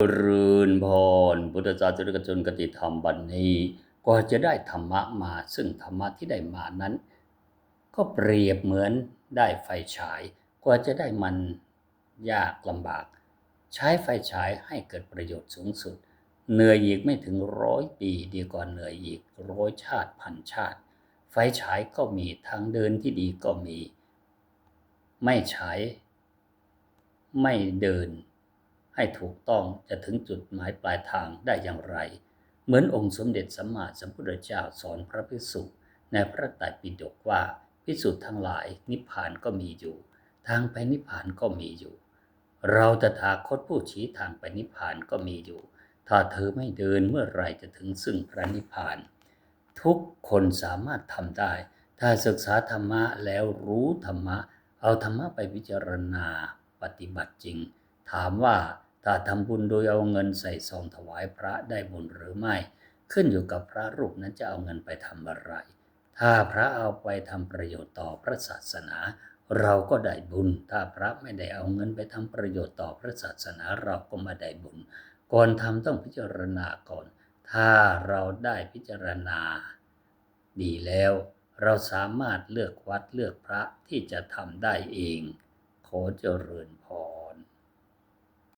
รืนพรพุทธศาสนิกชนกติธรรมบันนี้กว่าจะได้ธรรมะมา ซึ่งธรรมะที่ได้มานั้น ก็เปรียบเหมือนได้ไฟฉายกว่าจะได้มันยากลำบาก ใช้ไฟฉายให้เกิดประโยชน์สูงสุด เหนื่อยอีกไม่ถึงร้อยปีดีกว่าเหนื่อยอีกร้อยชาติพันชาติ ไฟฉายก็มีทางเดินที่ดีก็มี ไม่ใช้ ไม่เดิน ให้ถูกต้องจะถึงจุดหมายปลายทางได้อย่างไร เหมือนองค์สมเด็จสัมมาสัมพุทธเจ้าสอนพระภิกษุในพระไตรปิฎกว่าภิกษุทั้งหลายนิพพานก็มีอยู่ ทางไปนิพพานก็มีอยู่ เราตถาคตผู้ชี้ทางไปนิพพานก็มีอยู่ ถ้าเธอไม่เดินเมื่อไรจะถึงซึ่งพระนิพพาน ทุกคนสามารถทำได้ ถ้าศึกษาธรรมะแล้วรู้ธรรมะ เอาธรรมะไปพิจารณาปฏิบัติจริง ถามว่า ถ้าทำบุญโดยเอาเงินใส่ซองถวายพระได้บุญหรือไม่ ขึ้นอยู่กับพระรูปนั้นจะเอาเงินไปทำอะไร ถ้าพระเอาไปทำประโยชน์ต่อพระศาสนา เราก็ได้บุญ ถ้าพระไม่ได้เอาเงินไปทำประโยชน์ต่อพระศาสนาเราก็ไม่ได้บุญ ก่อนทำต้องพิจารณาก่อน ถ้าเราได้พิจารณา ดีแล้ว เราสามารถเลือกวัดเลือกพระที่จะทำได้เอง ขอเจริญพร